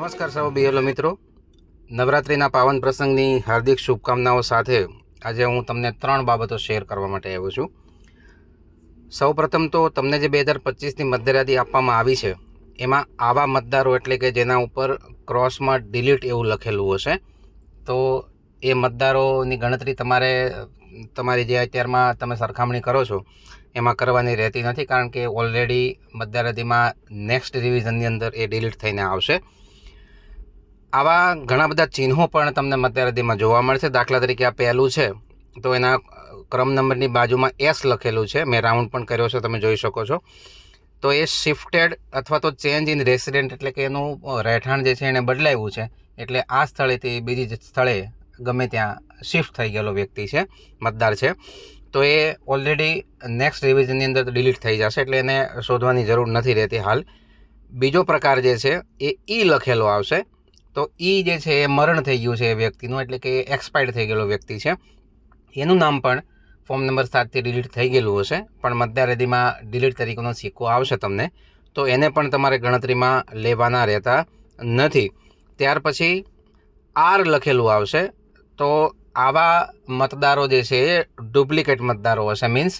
નમસ્કાર સૌ બીએલઓ મિત્રો. નવરાત્રિના પાવન પ્રસંગની હાર્દિક શુભકામનાઓ સાથે આજે હું તમને ત્રણ બાબતો શેર કરવા માટે આવ્યો છું. સૌ પ્રથમ તો તમને જે બે હજાર પચીસની મતદારાદી આપવામાં આવી છે, એમાં આવા મતદારો એટલે કે જેના ઉપર ક્રોસમાં ડિલીટ એવું લખેલું હશે, તો એ મતદારોની ગણતરી તમારે, તમારી જે અત્યારમાં તમે સરખામણી કરો છો, એમાં કરવાની રહેતી નથી કારણ કે ઓલરેડી મતદાર નેક્સ્ટ રિવિઝનની અંદર એ ડિલીટ થઈને આવશે. આવા ઘણા બધા ચિહ્નો પણ તમને મતદાર જોવા મળશે. દાખલા તરીકે આ પહેલું છે, તો એના ક્રમ નંબરની બાજુમાં એસ લખેલું છે. મેં રાઉન્ડ પણ કર્યો છે, તમે જોઈ શકો છો. તો એ શિફ્ટેડ અથવા તો ચેન્જ ઇન રેસિડેન્ટ એટલે કે એનું રહેઠાણ જે છે એને બદલાવ્યું છે. એટલે આ સ્થળેથી બીજી સ્થળે ગમે ત્યાં શિફ્ટ થઈ ગયેલો વ્યક્તિ છે, મતદાર છે. તો એ ઓલરેડી નેક્સ્ટ રિવિઝનની અંદર ડિલીટ થઈ જશે, એટલે એને શોધવાની જરૂર નથી રહેતી હાલ. બીજો પ્રકાર જે છે, એ ઈ લખેલો આવશે. તો એ જે છે એ મરણ થઈ ગયું છે એ વ્યક્તિનું, એટલે કે એક્સપાયર્ડ થઈ ગયેલો વ્યક્તિ છે. એનું નામ પણ ફોર્મ નંબર સાતથી ડિલીટ થઈ ગયેલું હશે, પણ મતદારયાદીમાં ડિલીટ તરીકેનો સિક્કો આવશે તમને, તો એને પણ તમારે ગણતરીમાં લેવાના રહેતા નથી. ત્યાર પછી આર લખેલું આવશે, તો આવા મતદારો જે છે એ ડુપ્લિકેટ મતદારો હશે મીન્સ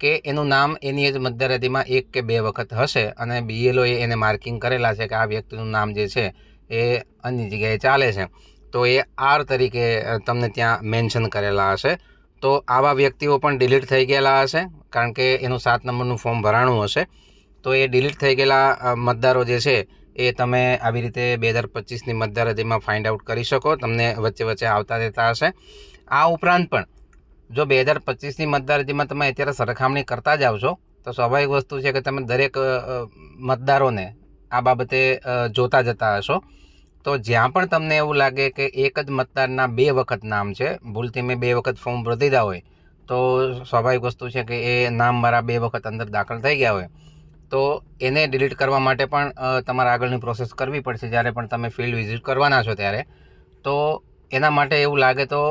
કે એનું નામ એની જ મતદાર એક કે બે વખત હશે, અને બીએલઓએ એને માર્કિંગ કરેલા છે કે આ વ્યક્તિનું નામ જે છે એ અન્ય જગ્યાએ ચાલે છે. તો એ આર તરીકે તમને ત્યાં મેન્શન કરેલા હશે. તો આવા વ્યક્તિઓ પણ ડિલીટ થઈ ગયેલા હશે, કારણ કે એનું સાત નંબરનું ફોર્મ ભરાણું હશે. તો એ ડિલીટ થઈ ગયેલા મતદારો જે છે, એ તમે આવી રીતે બે હજાર પચીસની મતદાર ફાઇન્ડ આઉટ કરી શકો, તમને વચ્ચે વચ્ચે આવતા રહેતા હશે. આ ઉપરાંત પણ, જો બે હજાર પચીસની મતદાર તમે અત્યારે સરખામણી કરતા જ આવશો, તો સ્વાભાવિક વસ્તુ છે કે તમે દરેક મતદારોને આ બાબતે જોતા જતા હશો. તો જ્યાં પણ તમને એવું લાગે કે એક જ મતદારના બે વખત નામ છે, ભૂલથી મેં બે વખત ફોર્મ ભરી દીધા હોય, તો સ્વાભાવિક વસ્તુ છે કે એ નામ મારા બે વખત અંદર દાખલ થઈ ગયા હોય. તો એને ડિલીટ કરવા માટે પણ તમારે આગળની પ્રોસેસ કરવી પડશે જ્યારે પણ તમે ફિલ્ડ વિઝિટ કરવાના છો ત્યારે. તો એના માટે એવું લાગે તો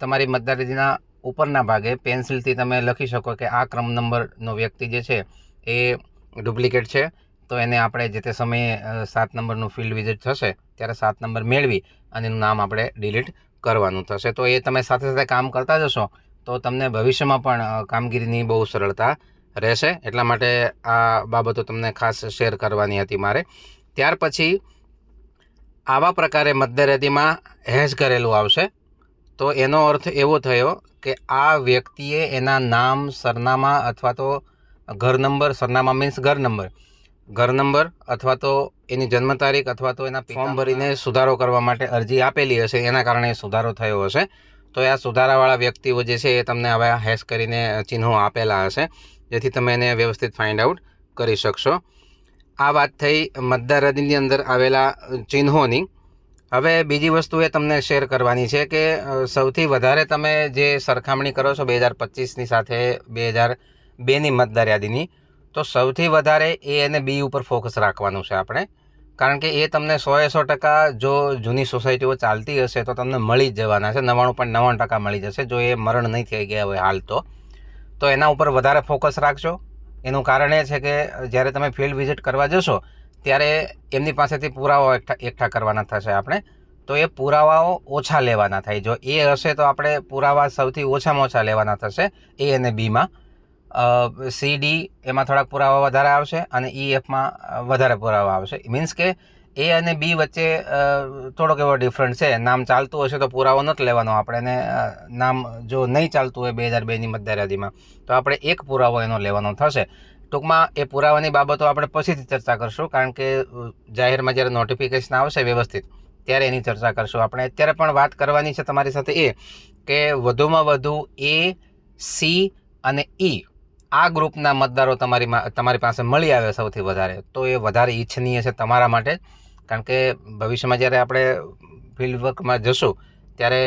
તમારી મતદાર ઉપરના ભાગે પેન્સિલથી તમે લખી શકો કે આ ક્રમ નંબરનો વ્યક્તિ જે છે એ ડુપ્લિકેટ છે. તો એને આપણે જે તે સમયે સાત નંબરનું ફિલ્ડ વિઝિટ થશે, ત્યારે સાત નંબર મેળવી અને એનું નામ આપણે ડિલીટ કરવાનું થશે. તો એ તમે સાથે સાથે કામ કરતા જશો, તો તમને ભવિષ્યમાં પણ કામગીરીની બહુ સરળતા રહેશે. એટલા માટે આ બાબતો તમને ખાસ શેર કરવાની હતી મારે. ત્યાર પછી આવા પ્રકારે મતદાર યાદીમાં હેશ કરેલું આવશે. તો એનો અર્થ એવો થયો કે આ વ્યક્તિએ એના નામ, સરનામા અથવા તો ઘર નંબર, સરનામા મીન્સ ઘર નંબર ઘર નંબર અથવા તો એની જન્મ તારીખ અથવા તો એના ફોર્મ ભરીને સુધારો કરવા માટે અરજી આપેલી હશે. એના કારણે સુધારો થયો હશે. તો આ સુધારાવાળા વ્યક્તિઓ જે છે એ તમને હવે હેશ કરીને ચિહ્નો આપેલા હશે જેથી તમે એને વ્યવસ્થિત ફાઇન્ડ આઉટ કરી શકશો. આ વાત થઈ મતદાર યાદીની અંદર આવેલા ચિહ્નોની. હવે બીજી વસ્તુ એ તમને શેર કરવાની છે કે સૌથી વધારે તમે જે સરખામણી કરો છો બે હજાર પચીસની સાથે બે હજાર બેની મતદાર યાદીની તો સૌથી વધારે એ અને બી ઉપર ફોકસ રાખવાનું છે આપણે. કારણ કે એ તમને સોએ સો ટકા જો જૂની સોસાયટીઓ ચાલતી હશે તો તમને મળી જ જવાના છે. નવ્વાણું પણ નવ્વાણું ટકા મળી જશે. જો એ મરણ નહીં થઈ ગયા હોય હાલ તો. તો એના ઉપર વધારે ફોકસ રાખજો. એનું કારણ એ છે કે જ્યારે તમે ફિલ્ડ વિઝિટ કરવા જશો, ત્યારે એમની પાસેથી પુરાવાઓ એકઠા એકઠા કરવાના થશે આપણે. તો એ પુરાવાઓ ઓછા લેવાના થાય. જો એ હશે તો આપણે પુરાવા સૌથી ઓછામાં ઓછા લેવાના થશે એ અને બીમાં. સી ડી એમાં થોડાક પુરાવા વધારે આવશે અને ઈ એફમાં વધારે પુરાવા આવશે. મીન્સ કે એ અને બી વચ્ચે થોડોક એવો ડિફરન્ટ છે. નામ ચાલતું હશે તો પુરાવો નથી લેવાનો આપણે નામ જો નહીં ચાલતું હોય બે હજાર બેની મતદાર તો આપણે એક પુરાવો એનો લેવાનો થશે. ટૂંકમાં એ પુરાવાની બાબતો આપણે પછીથી ચર્ચા કરશું, કારણ કે જાહેરમાં જ્યારે નોટિફિકેશન આવશે વ્યવસ્થિત, ત્યારે એની ચર્ચા કરશું. આપણે અત્યારે પણ વાત કરવાની છે તમારી સાથે એ કે વધુમાં વધુ એ સી અને ઈ આ ગ્રુપના મતદારો તમારી તમારી પાસે મળી આવે સૌથી વધારે, તો એ વધારે ઈચ્છનીય છે તમારા માટે. કારણ કે ભવિષ્યમાં જ્યારે આપણે ફિલ્ડ વર્કમાં જશું, ત્યારે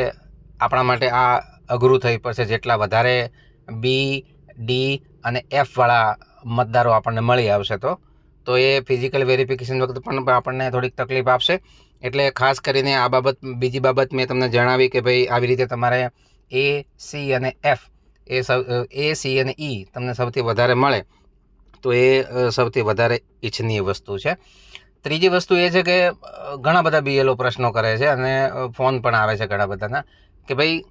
આપણા માટે આ અઘરું થઈ પડશે જેટલા વધારે બી ડી અને એફવાળા મતદારો આપણને મળી આવશે તો. તો એ ફિઝિકલ વેરિફિકેશન વખતે પણ આપણને થોડીક તકલીફ આપશે. એટલે ખાસ કરીને આ બાબત, બીજી બાબત મેં તમને જણાવી કે ભાઈ, આવી રીતે તમારે એ સી અને એફ એ સૌ એ સી અને ઈ તમને સૌથી વધારે મળે, તો એ સૌથી વધારે ઈચ્છનીય વસ્તુ છે. ત્રીજી વસ્તુ એ છે કે ઘણા બધા બીએલઓ પ્રશ્નો કરે છે અને ફોન પણ આવે છે ઘણા બધાના, કે ભાઈ,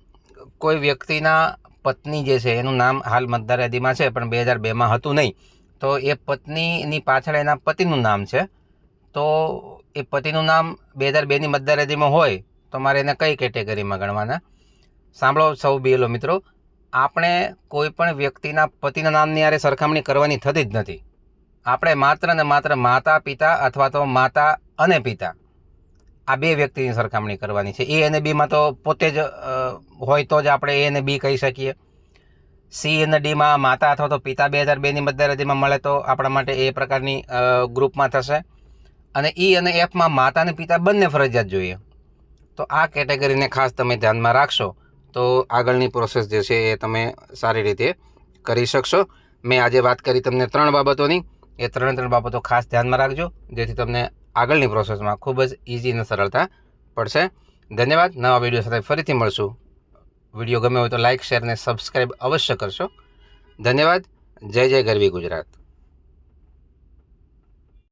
કોઈ વ્યક્તિના પત્ની જે છે, એનું નામ હાલ મતદાર યાદીમાં છે, પણ બે હજાર બેમાં હતું નહીં, તો એ પત્નીની પાછળ એના પતિનું નામ છે. તો એ પતિનું નામ બે હજાર બેની મતદાર યાદીમાં હોય, તો મારે એને કઈ કેટેગરીમાં ગણવાના? સાંભળો સૌ બીએલઓ મિત્રો આપણે કોઈ પણ વ્યક્તિના પતિના નામની યારે સરખામણી કરવાની થતી જ નથી. આપણે માત્ર ને માત્ર માતા, પિતા અથવા તો માતા અને પિતા આ બે વ્યક્તિની સરખામણી કરવાની છે. એ અને બીમાં તો પોતે જ હોય તો જ આપણે એ અને બી કહી શકીએ. સી અને ડીમાં માતા અથવા તો પિતા બે હજાર બેની મતદાર યાદીમાં મળે તો આપણા માટે એ પ્રકારની ગ્રુપમાં થશે. અને ઈ અને એફમાં માતા અને પિતા બંને ફરજિયાત જોઈએ. તો આ કેટેગરીને ખાસ તમે ધ્યાનમાં રાખશો. તો આગળની પ્રોસેસ જે છે એ તમે સારી રીતે કરી શકશો. મેં આજે વાત કરી તમને ત્રણ બાબતોની. એ ત્રણે ત્રણ બાબતો ખાસ ધ્યાનમાં રાખજો, જેથી તમને આગળની પ્રોસેસમાં ખૂબ જ ઇઝી અને સરળતા પડશે. ધન્યવાદ, નવા વીડિયો સાથે ફરીથી મળશું. વીડિયો ગમે હોય તો લાઇક શેર અને સબસ્ક્રાઈબ અવશ્ય કરશો. ધન્યવાદ, જય જય ગરવી ગુજરાત.